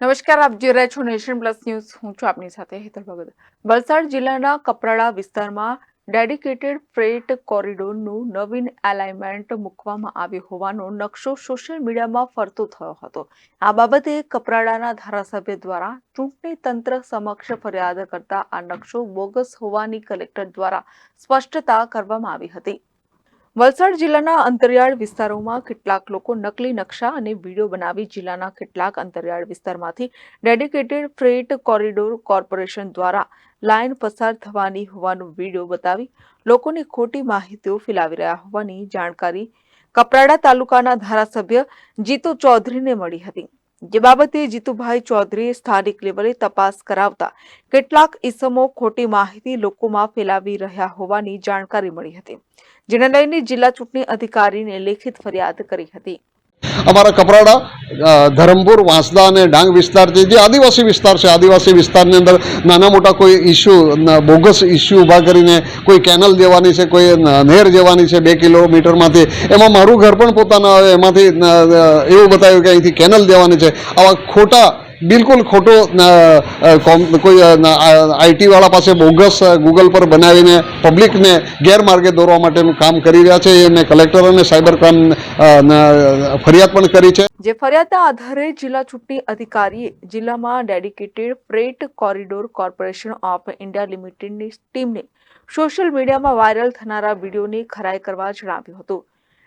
નમસ્કાર, આપ જોઈ રહ્યા છો નેશન પ્લસ ન્યૂઝ. હું છું આપની સાથે હેતર ભગત. વલસાડ જિલ્લાના કપરાડા વિસ્તારમાં ડેડિકેટેડ ફ્રેટ કોરિડોરનું નવીન એલાઇનમેન્ટ મૂકવામાં આવ્યું હોવાનો નકશો સોશિયલ મીડિયામાં ફરતો થયો હતો. આ બાબતે કપરાડાના ધારાસભ્ય દ્વારા ચૂંટણી તંત્ર સમક્ષ ફરિયાદ કરતા આ નકશો બોગસ હોવાની કલેક્ટર દ્વારા સ્પષ્ટતા કરવામાં આવી હતી. વલસાડ જિલ્લાના અંતરિયાળ વિસ્તારોમાં કેટલાક લોકો નકલી નકશા અને વીડિયો બનાવી જિલ્લાના કેટલાક અંતરિયાળ વિસ્તારમાંથી ડેડિકેટેડ ફ્રેટ કોરિડોર કોર્પોરેશન દ્વારા લાઇન પસાર થવાની હોવાનો વીડિયો બતાવી લોકોને ખોટી માહિતીઓ ફેલાવી રહ્યા હોવાની જાણકારી કપરાડા તાલુકાના ધારાસભ્ય જીતુ ચૌધરીને મળી હતી. જે બાબતે જીતુભાઈ ચૌધરીએ સ્થાનિક લેવલે તપાસ કરાવતા કેટલાક ઇસમો ખોટી માહિતી લોકોમાં ફેલાવી રહ્યા હોવાની જાણકારી મળી હતી, જેને લઈને જિલ્લા ચૂંટણી અધિકારીને લેખિત ફરિયાદ કરી હતી. અમારા કપરાડા ધરમપુર, વાંસદા અને ડાંગ વિસ્તાર છે જે આદિવાસી વિસ્તાર છે, આદિવાસી વિસ્તારની અંદર નાના મોટા કોઈ ઇસ્યુ બોગસ ઇસ્યુ ઊભા કરીને કોઈ કેનલ જવાની છે, કોઈ નહેર જવાની છે, બે કિલોમીટરમાંથી, એમાં મારું ઘર પણ પોતાના આવે, એમાંથી એવું બતાવ્યું કે અહીંથી કેનલ જવાની છે. આવા ખોટા, બિલકુલ ખોટો કોઈ આઈટીવાળા પાસે બોગસ ગૂગલ પર બનાવીને પબ્લિકને ગેરમાર્ગે દોરવા માટેનું કામ કરી રહ્યા છે. એ મેં કલેક્ટર અને સાયબર ક્રાઇમ ફરિયાદ પણ કરી છે. જે ફરિયાદના આધારે જિલ્લા ચૂંટણી અધિકારીએ જિલ્લામાં dedicated freight corridor corporation of India લિમિટેડની ટીમને સોશિયલ મીડિયામાં વાયરલ થનારા વિડીયોની ખરાઈ કરવા જણાવ્યું હતું.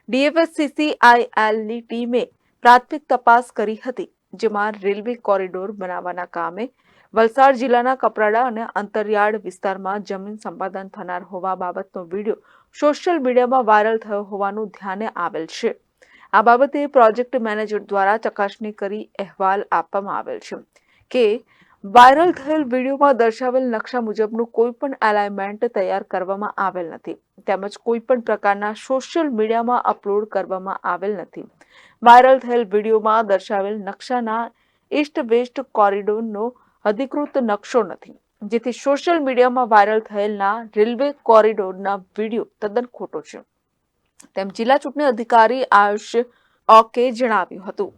ડીએફએસસીસીઆઈએલની ટીમે પ્રાથમિક તપાસ કરી હતી, જેમાં રેલવે કોરિડોર બનાવવાના કામે વલસાડ જિલ્લાના કપરાડા અને અંતરિયાળ વિસ્તારમાં જમીન સંપાદન થનાર હોવા બાબતનો વીડિયો સોશિયલ મીડિયામાં વાયરલ થયો હોવાનું ધ્યાને આવેલ છે. આ બાબતે પ્રોજેક્ટ મેનેજર દ્વારા ચકાસણી કરી અહેવાલ આપવામાં આવેલ છે કે વાયરલ થયેલ વિડીયોમાં દર્શાવેલ નકશા મુજબનું કોઈ પણ એલાઇનમેન્ટ તૈયાર કરવામાં આવેલ નથી. તેમજ કોઈ પણ પ્રકારના સોશિયલ મીડિયામાં અપલોડ કરવામાં આવેલ નથી. વાયરલ થયેલ વિડીયોમાં દર્શાવેલ નકશાના ઈસ્ટ વેસ્ટ કોરિડોરનો અધિકૃત નકશો નથી. જેથી સોશિયલ મીડિયામાં વાયરલ થયેલના રેલવે કોરિડોરના વીડિયો તદ્દન ખોટો છે. તેમ જિલ્લા ચૂંટણી અધિકારી આયુષ ઓકે જણાવ્યું હતું.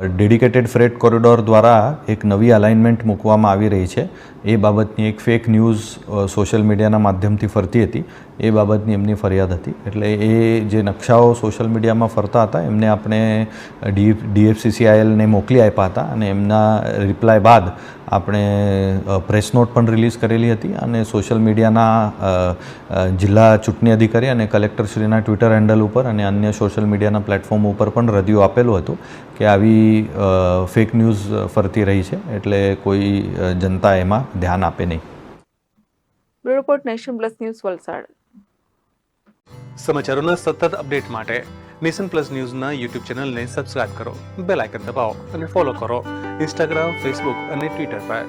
ડેડિકેટેડ ફ્રેટ કોરિડોર દ્વારા એક નવી અલાઇનમેન્ટ મૂકવામાં આવી રહી છે. એ બાબતની એક ફેક ન્યૂઝ સોશિયલ મીડિયાના માધ્યમથી ફરતી હતી. એ બાબતની એમની ફરિયાદ હતી. એટલે એ જે નકશાઓ સોશિયલ મીડિયામાં ફરતા હતા, એમને આપણે ડી ડીએફસીસીઆઈએલને મોકલી આપ્યા હતા અને એમના રિપ્લાય બાદ આપણે પ્રેસ નોટ પણ રિલીઝ કરેલી હતી અને સોશિયલ મીડિયાના જિલ્લા ચૂંટણી અધિકારી અને કલેક્ટરશ્રીના ટ્વિટર હેન્ડલ ઉપર અને અન્ય સોશિયલ મીડિયાના પ્લેટફોર્મ ઉપર પણ રજૂ આપેલું હતું કે આવી ફેક ન્યૂઝ ફરતી રહી છે. એટલે કોઈ જનતા એમાં ધ્યાન આપે નહીં. Bureau report Nation Plus News Valsad. સમાચારોના સતત અપડેટ માટે નેશન પ્લસ ન્યૂઝના યુટ્યુબ ચેનલને સબસ્ક્રાઇબ કરો બેલ આઇકન દબાવો અને ફોલો કરો ઇન્સ્ટાગ્રામ ફેસબુક અને ટ્વિટર પર.